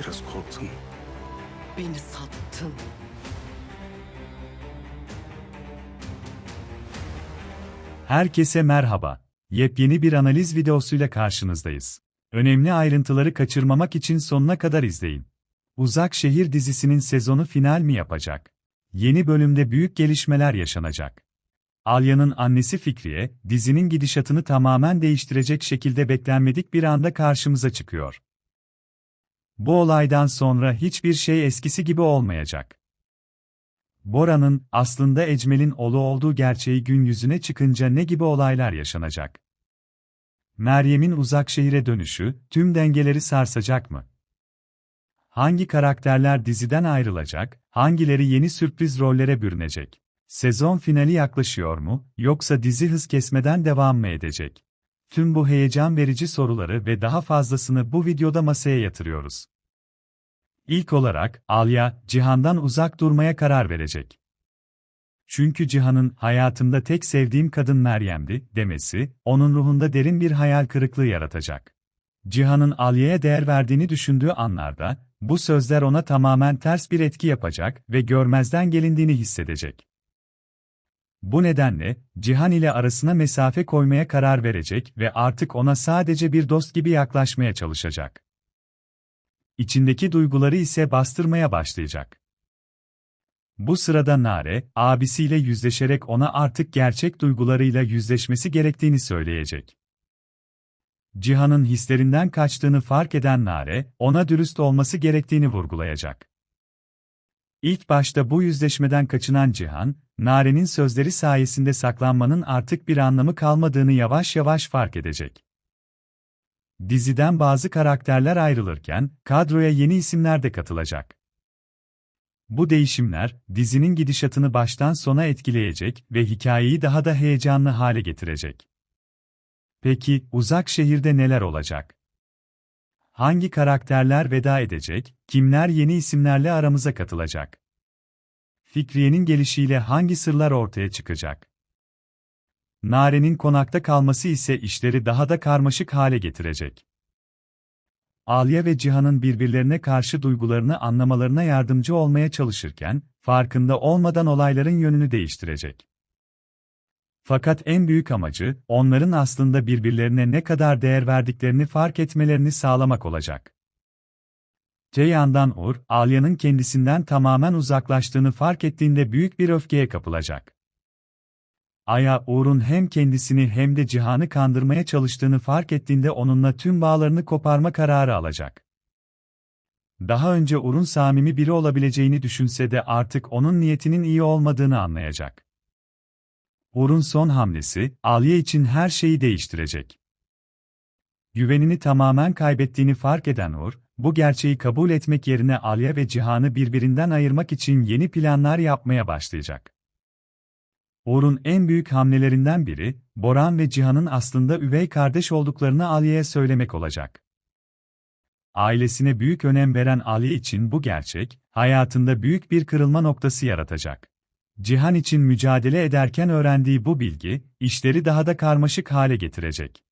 Biraz korktum. Beni sattın. Herkese merhaba. Yepyeni bir analiz videosuyla karşınızdayız. Önemli ayrıntıları kaçırmamak için sonuna kadar izleyin. Uzak Şehir dizisinin sezonu final mi yapacak? Yeni bölümde büyük gelişmeler yaşanacak. Alya'nın annesi Fikriye, dizinin gidişatını tamamen değiştirecek şekilde beklenmedik bir anda karşımıza çıkıyor. Bu olaydan sonra hiçbir şey eskisi gibi olmayacak. Bora'nın aslında Ecmel'in oğlu olduğu gerçeği gün yüzüne çıkınca ne gibi olaylar yaşanacak? Meryem'in uzak şehire dönüşü tüm dengeleri sarsacak mı? Hangi karakterler diziden ayrılacak, hangileri yeni sürpriz rollere bürünecek? Sezon finali yaklaşıyor mu, yoksa dizi hız kesmeden devam mı edecek? Tüm bu heyecan verici soruları ve daha fazlasını bu videoda masaya yatırıyoruz. İlk olarak, Alya, Cihan'dan uzak durmaya karar verecek. Çünkü Cihan'ın hayatımda tek sevdiğim kadın Meryem'di demesi, onun ruhunda derin bir hayal kırıklığı yaratacak. Cihan'ın Alya'ya değer verdiğini düşündüğü anlarda, bu sözler ona tamamen ters bir etki yapacak ve görmezden gelindiğini hissedecek. Bu nedenle, Cihan ile arasına mesafe koymaya karar verecek ve artık ona sadece bir dost gibi yaklaşmaya çalışacak. İçindeki duyguları ise bastırmaya başlayacak. Bu sırada Nare, abisiyle yüzleşerek ona artık gerçek duygularıyla yüzleşmesi gerektiğini söyleyecek. Cihan'ın hislerinden kaçtığını fark eden Nare, ona dürüst olması gerektiğini vurgulayacak. İlk başta bu yüzleşmeden kaçınan Cihan, Nare'nin sözleri sayesinde saklanmanın artık bir anlamı kalmadığını yavaş yavaş fark edecek. Diziden bazı karakterler ayrılırken, kadroya yeni isimler de katılacak. Bu değişimler, dizinin gidişatını baştan sona etkileyecek ve hikayeyi daha da heyecanlı hale getirecek. Peki, uzak şehirde neler olacak? Hangi karakterler veda edecek, kimler yeni isimlerle aramıza katılacak? Fikriye'nin gelişiyle hangi sırlar ortaya çıkacak? Nare'nin konakta kalması ise işleri daha da karmaşık hale getirecek. Alya ve Cihan'ın birbirlerine karşı duygularını anlamalarına yardımcı olmaya çalışırken, farkında olmadan olayların yönünü değiştirecek. Fakat en büyük amacı, onların aslında birbirlerine ne kadar değer verdiklerini fark etmelerini sağlamak olacak. Te yandan Uğur, Alya'nın kendisinden tamamen uzaklaştığını fark ettiğinde büyük bir öfkeye kapılacak. Aya, Uğur'un hem kendisini hem de Cihan'ı kandırmaya çalıştığını fark ettiğinde onunla tüm bağlarını koparma kararı alacak. Daha önce Uğur'un samimi biri olabileceğini düşünse de artık onun niyetinin iyi olmadığını anlayacak. Uğur'un son hamlesi, Alya için her şeyi değiştirecek. Güvenini tamamen kaybettiğini fark eden Uğur, bu gerçeği kabul etmek yerine Alya ve Cihan'ı birbirinden ayırmak için yeni planlar yapmaya başlayacak. Uğur'un en büyük hamlelerinden biri, Boran ve Cihan'ın aslında üvey kardeş olduklarını Alya'ya söylemek olacak. Ailesine büyük önem veren Ali için bu gerçek, hayatında büyük bir kırılma noktası yaratacak. Cihan için mücadele ederken öğrendiği bu bilgi, işleri daha da karmaşık hale getirecek.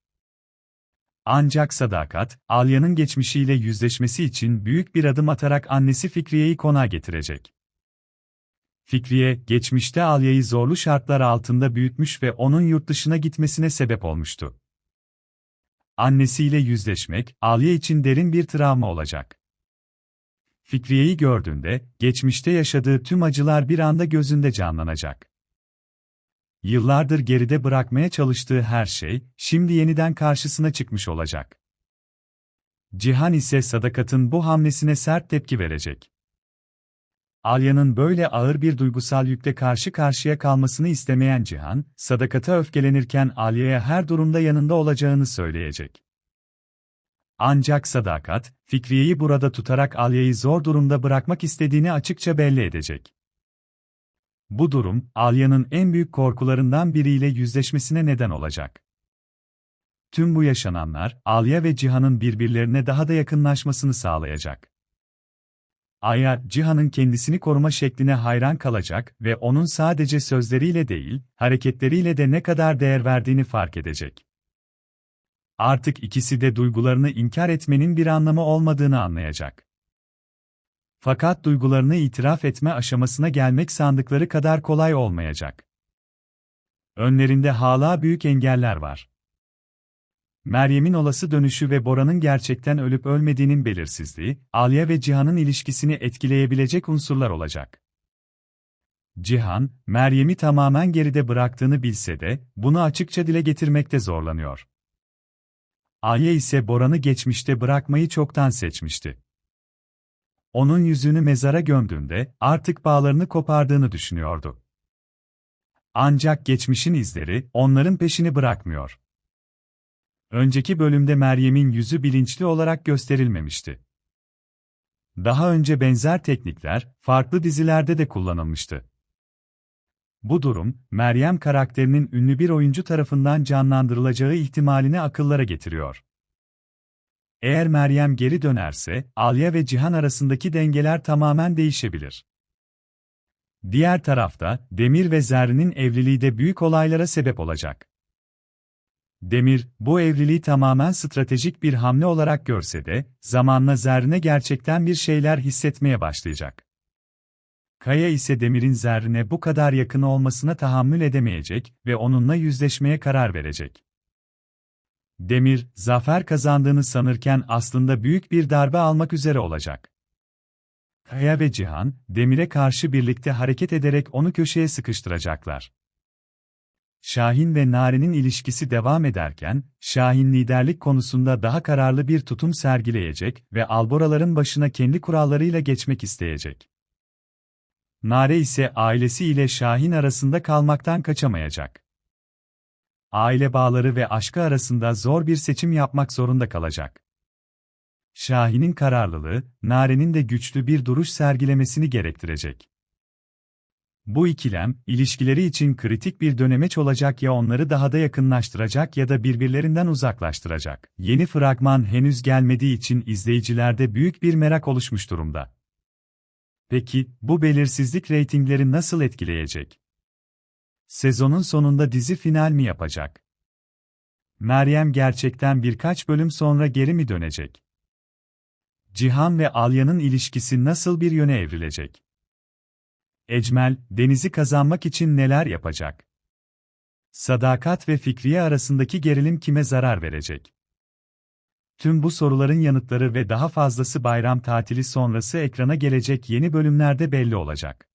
Ancak Sadakat, Alya'nın geçmişiyle yüzleşmesi için büyük bir adım atarak annesi Fikriye'yi konağa getirecek. Fikriye, geçmişte Alya'yı zorlu şartlar altında büyütmüş ve onun yurt dışına gitmesine sebep olmuştu. Annesiyle yüzleşmek, Alya için derin bir travma olacak. Fikriye'yi gördüğünde, geçmişte yaşadığı tüm acılar bir anda gözünde canlanacak. Yıllardır geride bırakmaya çalıştığı her şey, şimdi yeniden karşısına çıkmış olacak. Cihan ise Sadakat'ın bu hamlesine sert tepki verecek. Alya'nın böyle ağır bir duygusal yükle karşı karşıya kalmasını istemeyen Cihan, Sadakat'a öfkelenirken Alya'ya her durumda yanında olacağını söyleyecek. Ancak Sadakat, Fikriye'yi burada tutarak Alya'yı zor durumda bırakmak istediğini açıkça belli edecek. Bu durum, Alya'nın en büyük korkularından biriyle yüzleşmesine neden olacak. Tüm bu yaşananlar, Alya ve Cihan'ın birbirlerine daha da yakınlaşmasını sağlayacak. Aya, Cihan'ın kendisini koruma şekline hayran kalacak ve onun sadece sözleriyle değil, hareketleriyle de ne kadar değer verdiğini fark edecek. Artık ikisi de duygularını inkar etmenin bir anlamı olmadığını anlayacak. Fakat duygularını itiraf etme aşamasına gelmek sandıkları kadar kolay olmayacak. Önlerinde hala büyük engeller var. Meryem'in olası dönüşü ve Bora'nın gerçekten ölüp ölmediğinin belirsizliği, Alya ve Cihan'ın ilişkisini etkileyebilecek unsurlar olacak. Cihan, Meryem'i tamamen geride bıraktığını bilse de, bunu açıkça dile getirmekte zorlanıyor. Alya ise Boran'ı geçmişte bırakmayı çoktan seçmişti. Onun yüzünü mezara gömdüğünde, artık bağlarını kopardığını düşünüyordu. Ancak geçmişin izleri, onların peşini bırakmıyor. Önceki bölümde Meryem'in yüzü bilinçli olarak gösterilmemişti. Daha önce benzer teknikler, farklı dizilerde de kullanılmıştı. Bu durum, Meryem karakterinin ünlü bir oyuncu tarafından canlandırılacağı ihtimalini akıllara getiriyor. Eğer Meryem geri dönerse, Alya ve Cihan arasındaki dengeler tamamen değişebilir. Diğer tarafta, Demir ve Zerrin'in evliliği de büyük olaylara sebep olacak. Demir, bu evliliği tamamen stratejik bir hamle olarak görse de, zamanla Zerrin'e gerçekten bir şeyler hissetmeye başlayacak. Kaya ise Demir'in Zerrin'e bu kadar yakın olmasına tahammül edemeyecek ve onunla yüzleşmeye karar verecek. Demir, zafer kazandığını sanırken aslında büyük bir darbe almak üzere olacak. Kaya ve Cihan, Demir'e karşı birlikte hareket ederek onu köşeye sıkıştıracaklar. Şahin ve Nare'nin ilişkisi devam ederken, Şahin liderlik konusunda daha kararlı bir tutum sergileyecek ve alboraların başına kendi kurallarıyla geçmek isteyecek. Nare ise ailesi ile Şahin arasında kalmaktan kaçamayacak. Aile bağları ve aşkı arasında zor bir seçim yapmak zorunda kalacak. Şahin'in kararlılığı, Nare'nin de güçlü bir duruş sergilemesini gerektirecek. Bu ikilem, ilişkileri için kritik bir dönemeç olacak ya onları daha da yakınlaştıracak ya da birbirlerinden uzaklaştıracak. Yeni fragman henüz gelmediği için izleyicilerde büyük bir merak oluşmuş durumda. Peki, bu belirsizlik reytingleri nasıl etkileyecek? Sezonun sonunda dizi final mi yapacak? Meryem gerçekten birkaç bölüm sonra geri mi dönecek? Cihan ve Alya'nın ilişkisi nasıl bir yöne evrilecek? Ecmel, Deniz'i kazanmak için neler yapacak? Sadakat ve Fikriye arasındaki gerilim kime zarar verecek? Tüm bu soruların yanıtları ve daha fazlası bayram tatili sonrası ekrana gelecek yeni bölümlerde belli olacak.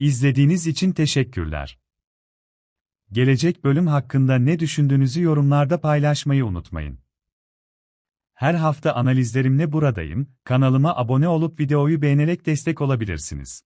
İzlediğiniz için teşekkürler. Gelecek bölüm hakkında ne düşündüğünüzü yorumlarda paylaşmayı unutmayın. Her hafta analizlerimle buradayım, kanalıma abone olup videoyu beğenerek destek olabilirsiniz.